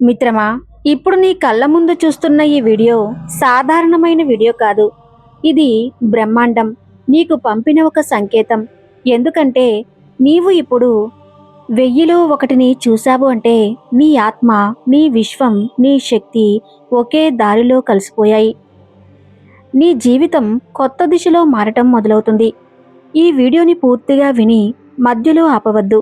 మిత్రమా ఇప్పుడు నీ కళ్ళ ముందు చూస్తున్న ఈ వీడియో సాధారణమైన వీడియో కాదు. ఇది బ్రహ్మాండం. నీకు పంపిన ఒక సంకేతం. ఎందుకంటే నీవు ఇప్పుడు వెయ్యిలో ఒకటిని చూశావు అంటే నీ ఆత్మ నీ విశ్వం నీ శక్తి ఒకే దారిలో కలిసిపోయాయి. నీ జీవితం కొత్త దిశలో మారటం మొదలవుతుంది. ఈ వీడియోని పూర్తిగా విని మధ్యలో ఆపవద్దు.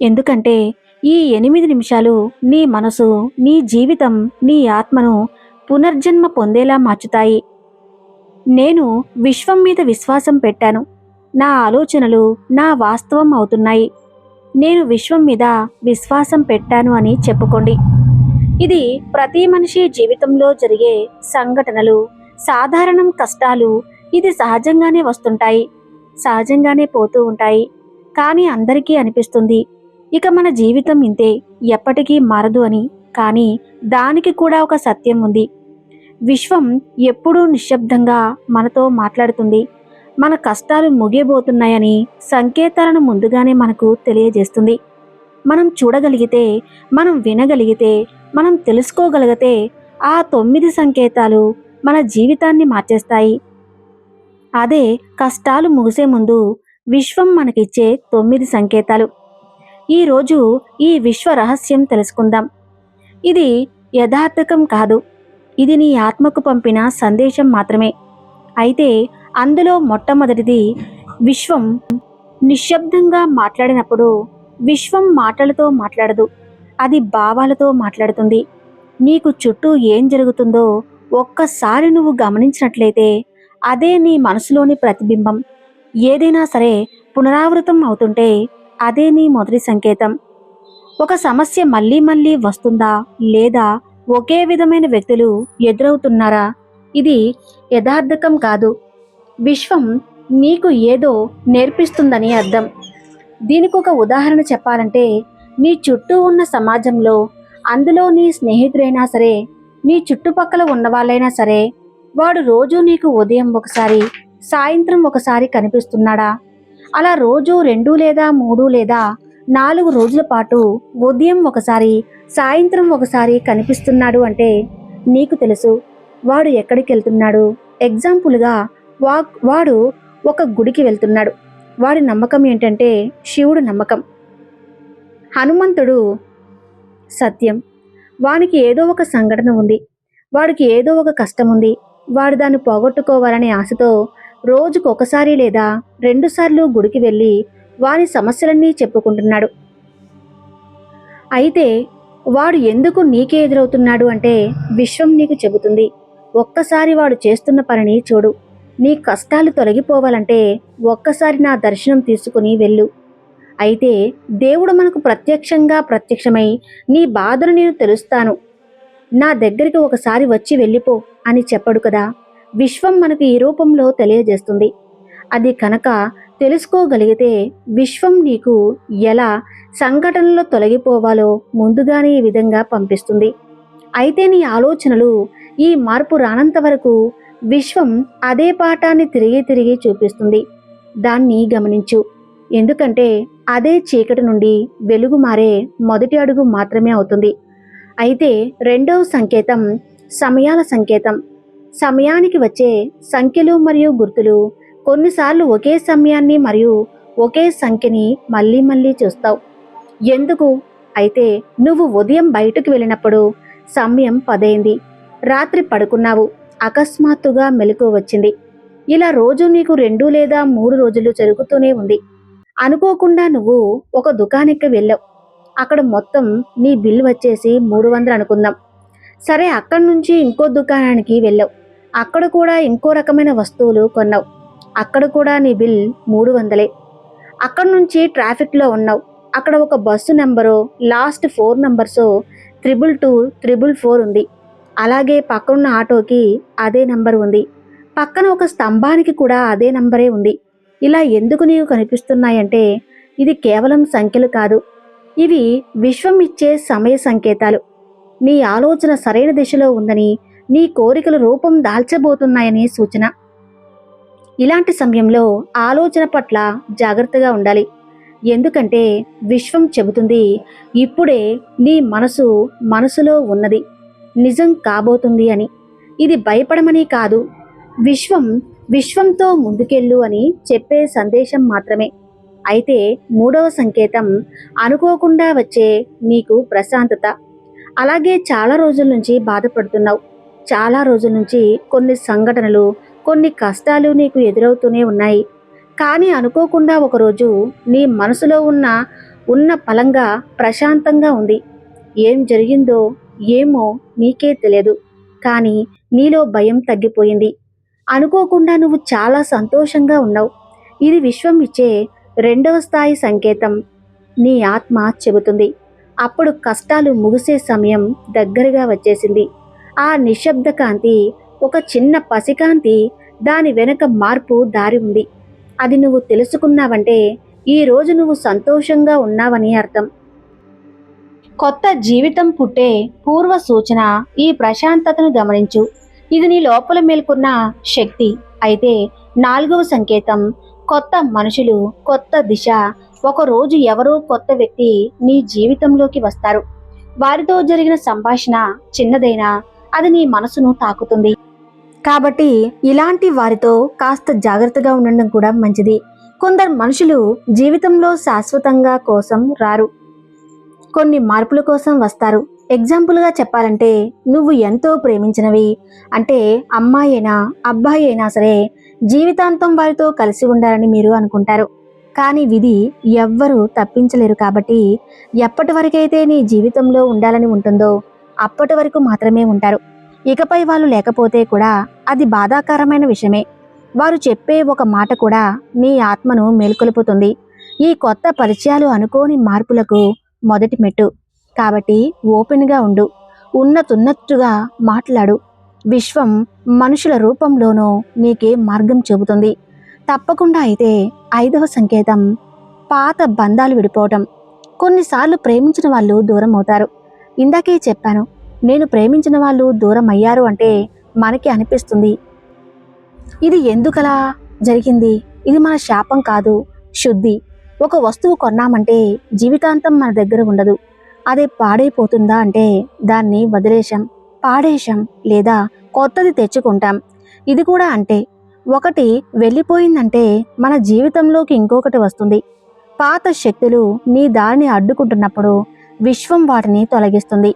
ఎందుకంటే ఈ ఎనిమిది నిమిషాలు నీ మనసు నీ జీవితం నీ ఆత్మను పునర్జన్మ పొందేలా మార్చుతాయి. నేను విశ్వం మీద విశ్వాసం పెట్టాను. నా ఆలోచనలు నా వాస్తవం అవుతున్నాయి. నేను విశ్వం మీద విశ్వాసం పెట్టాను అని చెప్పుకోండి. ఇది ప్రతి మనిషి జీవితంలో జరిగే సంఘటనలు సాధారణం కష్టాలు ఇది సహజంగానే వస్తుంటాయి సహజంగానే పోతూ ఉంటాయి కానీ అందరికీ అనిపిస్తుంది. ఇక మన జీవితం ఇంతే ఎప్పటికీ మారదు అని. కానీ దానికి కూడా ఒక సత్యం ఉంది. విశ్వం ఎప్పుడూ నిశ్శబ్దంగా మనతో మాట్లాడుతుంది. మన కష్టాలు ముగియబోతున్నాయని సంకేతాలను ముందుగానే మనకు తెలియజేస్తుంది. మనం చూడగలిగితే మనం వినగలిగితే మనం తెలుసుకోగలిగితే ఆ తొమ్మిది సంకేతాలు మన జీవితాన్ని మార్చేస్తాయి. అదే కష్టాలు ముగిసే ముందు విశ్వం మనకిచ్చే తొమ్మిది సంకేతాలు. ఈరోజు ఈ విశ్వ రహస్యం తెలుసుకుందాం. ఇది యథార్థకం కాదు. ఇది నీ ఆత్మకు పంపిన సందేశం మాత్రమే. అయితే అందులో మొట్టమొదటిది విశ్వం నిశ్శబ్దంగా మాట్లాడినప్పుడు విశ్వం మాటలతో మాట్లాడదు. అది భావాలతో మాట్లాడుతుంది. నీకు చుట్టూ ఏం జరుగుతుందో ఒక్కసారి నువ్వు గమనించినట్లయితే అదే నీ మనసులోని ప్రతిబింబం. ఏదైనా సరే పునరావృతం అవుతుంటే అదే నీ మొదటి సంకేతం. ఒక సమస్య మళ్ళీ మళ్ళీ వస్తుందా లేదా ఒకే విధమైన వ్యక్తులు ఎదురవుతున్నారా? ఇది యథార్థకం కాదు. విశ్వం నీకు ఏదో నేర్పిస్తుందని అర్థం. దీనికి ఒక ఉదాహరణ చెప్పాలంటే నీ చుట్టూ ఉన్న సమాజంలో అందులో నీ స్నేహితుడైనా సరే నీ చుట్టుపక్కల ఉన్నవాళ్ళైనా సరే వాడు రోజు నీకు ఉదయం ఒకసారి సాయంత్రం ఒకసారి కనిపిస్తున్నాడా? అలా రోజు రెండు లేదా మూడు లేదా నాలుగు రోజుల పాటు ఉదయం ఒకసారి సాయంత్రం ఒకసారి కనిపిస్తున్నాడు అంటే నీకు తెలుసు. వాడు ఎక్కడికి వెళ్తున్నాడు? ఎగ్జాంపుల్గా వా వాడు ఒక గుడికి వెళ్తున్నాడు. వాడి నమ్మకం ఏంటంటే శివుడు నమ్మకం. హనుమంతుడు సత్యం. వానికి ఏదో ఒక సంఘటన ఉంది. వాడికి ఏదో ఒక కష్టం ఉంది. వాడు దాన్ని పోగొట్టుకోవాలనే ఆశతో రోజుకు ఒకసారి లేదా రెండుసార్లు గుడికి వెళ్ళి వారి సమస్యలన్నీ చెప్పుకుంటున్నాడు. అయితే వాడు ఎందుకు నీకే ఎదురవుతున్నాడు అంటే విశ్వం నీకు చెబుతుంది. ఒక్కసారి వాడు చేస్తున్న పనిని చూడు. నీ కష్టాలు తొలగిపోవాలంటే ఒక్కసారి నా దర్శనం తీసుకుని వెళ్ళు. అయితే దేవుడు మనకు ప్రత్యక్షంగా ప్రత్యక్షమై నీ బాధను నేను తెలుస్తాను. నా దగ్గరికి ఒకసారి వచ్చి వెళ్ళిపో అని చెప్పడు కదా. విశ్వం మనకు ఈ రూపంలో తెలియజేస్తుంది. అది కనుక తెలుసుకోగలిగితే విశ్వం నీకు ఎలా సంఘటనలో తొలగిపోవాలో ముందుగానే ఈ విధంగా పంపిస్తుంది. అయితే నీ ఆలోచనలు ఈ మార్పు రానంత వరకు విశ్వం అదే పాఠాన్ని తిరిగి తిరిగి చూపిస్తుంది. దాన్ని గమనించు. ఎందుకంటే అదే చీకటి నుండి వెలుగు మారే మొదటి అడుగు మాత్రమే అవుతుంది. అయితే రెండవ సంకేతం సమయాల సంకేతం. సమయానికి వచ్చే సంఖ్యలు మరియు గుర్తులు కొన్నిసార్లు ఒకే సమయాన్ని మరియు ఒకే సంఖ్యని మళ్ళీ మళ్ళీ చూస్తావు. ఎందుకు? అయితే నువ్వు ఉదయం బయటకు వెళ్ళినప్పుడు సమయం పదైంది. రాత్రి పడుకున్నావు. అకస్మాత్తుగా మెలకు వచ్చింది. ఇలా రోజు నీకు రెండు లేదా మూడు రోజులు జరుగుతూనే ఉంది. అనుకోకుండా నువ్వు ఒక దుకాణానికి వెళ్ళావు. అక్కడ మొత్తం నీ బిల్ వచ్చేసి మూడు వందలు అనుకుందాం. సరే అక్కడి నుంచి ఇంకో దుకాణానికి వెళ్ళావు. అక్కడ కూడా ఇంకో రకమైన వస్తువులు కొన్నావు. అక్కడ కూడా నీ బిల్ మూడు వందలే. అక్కడ నుంచి ట్రాఫిక్లో ఉన్నావు. అక్కడ ఒక bus number last four numbers triple two triple four ఉంది. అలాగే పక్కనున్న ఆటోకి అదే నెంబర్ ఉంది. పక్కన ఒక స్తంభానికి కూడా అదే నంబరే ఉంది. ఇలా ఎందుకు నీకు కనిపిస్తున్నాయంటే ఇది కేవలం సంఖ్యలు కాదు. ఇవి విశ్వం ఇచ్చే సమయ సంకేతాలు. నీ ఆలోచన సరైన దిశలో ఉందని నీ కోరికలు రూపం దాల్చబోతున్నాయని సూచన. ఇలాంటి సమయంలో ఆలోచన పట్ల జాగ్రత్తగా ఉండాలి. ఎందుకంటే విశ్వం చెబుతుంది ఇప్పుడే నీ మనసు మనసులో ఉన్నది. నిజం కాబోతుంది అని. ఇది భయపడమని కాదు. విశ్వం విశ్వంతో ముందుకెళ్ళు అని చెప్పే సందేశం మాత్రమే. అయితే మూడవ సంకేతం అనుకోకుండా వచ్చే నీకు ప్రశాంతత. అలాగే చాలా రోజుల నుంచి బాధపడుతున్నావు. చాలా రోజుల నుంచి కొన్ని సంఘటనలు కొన్ని కష్టాలు నీకు ఎదురవుతూనే ఉన్నాయి. కానీ అనుకోకుండా ఒకరోజు నీ మనసులో ఉన్న ఉన్న ఫలంగా ప్రశాంతంగా ఉంది. ఏం జరిగిందో ఏమో నీకే తెలియదు. కానీ నీలో భయం తగ్గిపోయింది. అనుకోకుండా నువ్వు చాలా సంతోషంగా ఉన్నావు. ఇది విశ్వం ఇచ్చే రెండవ స్థాయి సంకేతం. నీ ఆత్మ చెబుతుంది. అప్పుడు కష్టాలు ముగిసే సమయం దగ్గరగా వచ్చేసింది. ఆ నిశ్శబ్ద కాంతి ఒక చిన్న పసికాంతి దాని వెనుక మార్పు దారి ఉంది. అది నువ్వు తెలుసుకున్నావంటే ఈ రోజు నువ్వు సంతోషంగా ఉన్నావని అర్థం. కొత్త జీవితం పుట్టే పూర్వ సూచన ఈ ప్రశాంతతను గమనించు. ఇది నీ లోపల మేల్కొన్న శక్తి. అయితే నాలుగవ సంకేతం కొత్త మనుషులు కొత్త దిశ ఒక రోజు ఎవరో కొత్త వ్యక్తి నీ జీవితంలోకి వస్తారు. వారితో జరిగిన సంభాషణ చిన్నదైనా అది నీ మనసును తాకుతుంది. కాబట్టి ఇలాంటి వారితో కాస్త జాగ్రత్తగా ఉండడం కూడా మంచిది. కొందరు మనుషులు జీవితంలో శాశ్వతంగా కోసం రారు. కొన్ని మార్పుల కోసం వస్తారు. ఎగ్జాంపుల్గా చెప్పాలంటే నువ్వు ఎంతో ప్రేమించినవి. అంటే అమ్మాయి అయినా అబ్బాయి అయినా సరే జీవితాంతం వారితో కలిసి ఉండాలని మీరు అనుకుంటారు. కానీ విధి ఎవ్వరూ తప్పించలేరు కాబట్టి ఎప్పటి వరకైతే నీ జీవితంలో ఉండాలని ఉంటుందో అప్పటి వరకు మాత్రమే ఉంటారు. ఇకపై వాళ్ళు లేకపోతే కూడా అది బాధాకరమైన విషయమే. వారు చెప్పే ఒక మాట కూడా నీ ఆత్మను మేల్కొల్పుతుంది. ఈ కొత్త పరిచయాలు అనుకోని మార్పులకు మొదటి మెట్టు. కాబట్టి ఓపెన్గా ఉండు. ఉన్నతున్నట్టుగా మాట్లాడు. విశ్వం మనుషుల రూపంలోనూ నీకే మార్గం చెబుతుంది. తప్పకుండా అయితే ఐదవ సంకేతం పాత బంధాలు విడిపోవటం. కొన్నిసార్లు ప్రేమించిన వాళ్ళు దూరం అవుతారు ఇందాకే చెప్పాను నేను ప్రేమించిన వాళ్ళు దూరం అయ్యారు అంటే మనకి అనిపిస్తుంది. ఇది ఎందుకలా జరిగింది? ఇది మన శాపం కాదు శుద్ధి. ఒక వస్తువు కొన్నామంటే జీవితాంతం మన దగ్గర ఉండదు. అదే పాడైపోతుందా అంటే దాన్ని వదిలేశాం పాడేశాం లేదా కొత్తది తెచ్చుకుంటాం. ఇది కూడా అంటే ఒకటి వెళ్ళిపోయిందంటే మన జీవితంలోకి ఇంకొకటి వస్తుంది. పాత శక్తులు నీ దారిని అడ్డుకుంటున్నప్పుడు విశ్వం వాటిని తొలగిస్తుంది.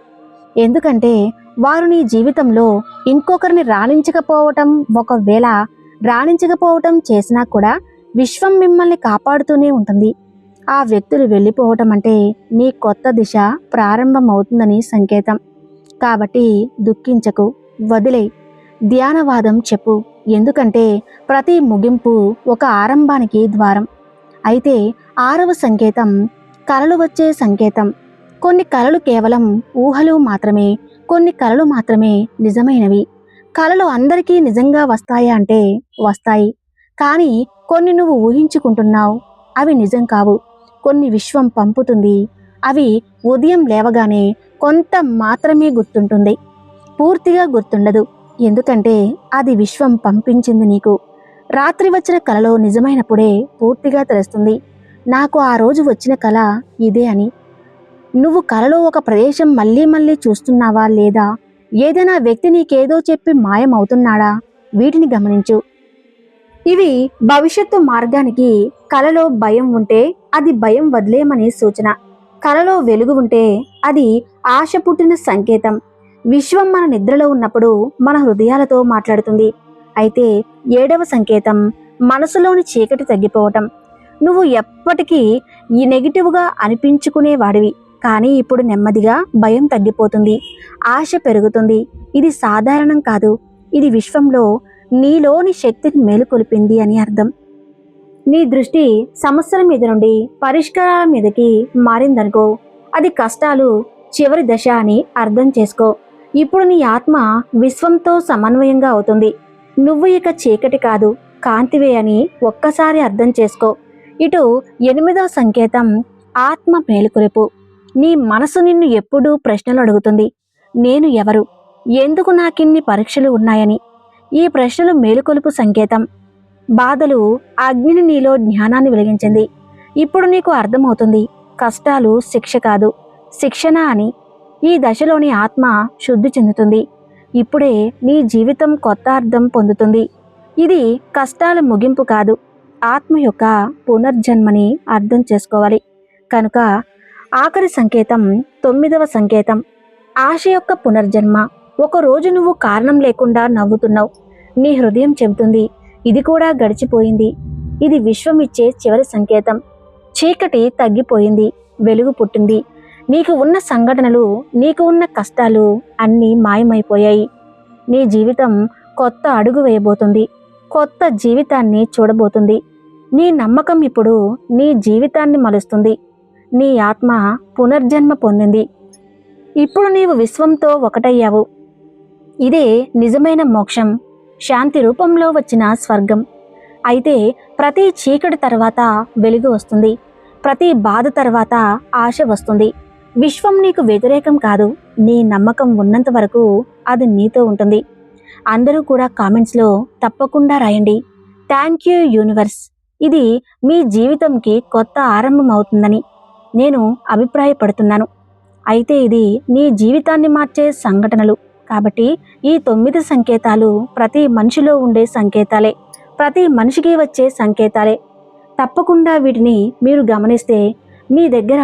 ఎందుకంటే వారు నీ జీవితంలో ఇంకొకరిని రాణించకపోవటం ఒకవేళ రాణించకపోవటం చేసినా కూడా విశ్వం మిమ్మల్ని కాపాడుతూనే ఉంటుంది. ఆ వ్యక్తులు వెళ్ళిపోవటం అంటే నీ కొత్త దిశ ప్రారంభమవుతుందని సంకేతం. కాబట్టి దుఃఖించకు వదిలే ధ్యానవాదం చెప్పు. ఎందుకంటే ప్రతి ముగింపు ఒక ఆరంభానికి ద్వారం. అయితే ఆరవ సంకేతం కలలు వచ్చే సంకేతం. కొన్ని కళలు కేవలం ఊహలు మాత్రమే కొన్ని కళలు మాత్రమే నిజమైనవి. కళలు అందరికీ నిజంగా వస్తాయా అంటే వస్తాయి. కానీ కొన్ని నువ్వు ఊహించుకుంటున్నావు అవి నిజం కావు. కొన్ని విశ్వం పంపుతుంది అవి ఉదయం లేవగానే కొంత మాత్రమే గుర్తుంటుంది. పూర్తిగా గుర్తుండదు ఎందుకంటే అది విశ్వం పంపించింది నీకు. రాత్రి వచ్చిన కలలో నిజమైనప్పుడే పూర్తిగా తెలుస్తుంది. నాకు ఆ రోజు వచ్చిన కళ ఇదే అని. నువ్వు కలలో ఒక ప్రదేశం మళ్ళీ మళ్ళీ చూస్తున్నావా లేదా? ఏదైనా వ్యక్తి నీకేదో చెప్పి మాయమవుతున్నాడా? వీటిని గమనించు. ఇవి భవిష్యత్తు మార్గానికి కలలో భయం ఉంటే అది భయం వదిలేయమని సూచన. కలలో వెలుగు ఉంటే అది ఆశ పుట్టిన సంకేతం. విశ్వం మన నిద్రలో ఉన్నప్పుడు మన హృదయాలతో మాట్లాడుతుంది. అయితే ఏడవ సంకేతం మనసులోని చీకటి తగ్గిపోవటం. నువ్వు ఎప్పటికీ ఈ నెగిటివ్గా అనిపించుకునేవాడివి. కానీ ఇప్పుడు నెమ్మదిగా భయం తగ్గిపోతుంది. ఆశ పెరుగుతుంది. ఇది సాధారణం కాదు. ఇది విశ్వంలో నీలోని శక్తిని మేలుకొలిపింది అని అర్థం. నీ దృష్టి సమస్యల మీద నుండి పరిష్కారాల మీదకి మారిందనుకో. అది కష్టాలు చివరి దశ అని అర్థం చేసుకో. ఇప్పుడు నీ ఆత్మ విశ్వంతో సమన్వయంగా అవుతుంది. నువ్వు ఇక చీకటి కాదు కాంతివే అని ఒక్కసారి అర్థం చేసుకో. ఇటు ఎనిమిదవ సంకేతం ఆత్మ మేలుకొలుపు. నీ మనసు నిన్ను ఎప్పుడూ ప్రశ్నలు అడుగుతుంది. నేను ఎవరు? ఎందుకు నాకిన్ని పరీక్షలు ఉన్నాయని? ఈ ప్రశ్నలు మేలుకొలుపు సంకేతం. బాధలు అగ్నిని నీలో జ్ఞానాన్ని వెలిగించింది. ఇప్పుడు నీకు అర్థమవుతుంది. కష్టాలు శిక్ష కాదు. శిక్షణ అని. ఈ దశలోని ఆత్మ శుద్ధి చెందుతుంది. ఇప్పుడే నీ జీవితం కొత్త అర్థం పొందుతుంది. ఇది కష్టాల ముగింపు కాదు. ఆత్మ యొక్క పునర్జన్మని అర్థం చేసుకోవాలి. కనుక ఆఖరి సంకేతం తొమ్మిదవ సంకేతం. ఆశ యొక్క పునర్జన్మ. ఒక రోజు నువ్వు కారణం లేకుండా నవ్వుతున్నావు. నీ హృదయం చెబుతుంది ఇది కూడా గడిచిపోయింది. ఇది విశ్వం ఇచ్చే చివరి సంకేతం. చీకటి తగ్గిపోయింది వెలుగు పుట్టింది. నీకు ఉన్న సంఘటనలు నీకు ఉన్న కష్టాలు అన్నీ మాయమైపోయాయి. నీ జీవితం కొత్త అడుగు వేయబోతుంది. కొత్త జీవితాన్ని చూడబోతుంది. నీ నమ్మకం ఇప్పుడు నీ జీవితాన్ని మలుస్తుంది. నీ ఆత్మ పునర్జన్మ పొందింది. ఇప్పుడు నీవు విశ్వంతో ఒకటయ్యావు. ఇదే నిజమైన మోక్షం. శాంతి రూపంలో వచ్చిన స్వర్గం. అయితే ప్రతి చీకటి తర్వాత వెలుగు వస్తుంది. ప్రతి బాధ తర్వాత ఆశ వస్తుంది. విశ్వం నీకు వ్యతిరేకం కాదు. నీ నమ్మకం ఉన్నంత వరకు అది నీతో ఉంటుంది. అందరూ కూడా కామెంట్స్లో తప్పకుండా రాయండి. Thank you universe. ఇది మీ జీవితంకి కొత్త ఆరంభం అవుతుందని నేను అభిప్రాయపడుతున్నాను. అయితే ఇది నీ జీవితాన్ని మార్చే సంఘటనలు. కాబట్టి ఈ తొమ్మిది సంకేతాలు ప్రతి మనిషిలో ఉండే సంకేతాలే. ప్రతి మనిషికి వచ్చే సంకేతాలే. తప్పకుండా వీటిని మీరు గమనిస్తే మీ దగ్గర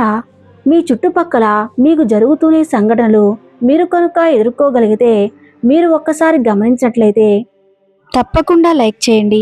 మీ చుట్టుపక్కల మీకు జరుగుతూనే సంఘటనలు మీరు కనుక ఎదుర్కోగలిగితే మీరు ఒక్కసారి గమనించినట్లయితే తప్పకుండా లైక్ చేయండి.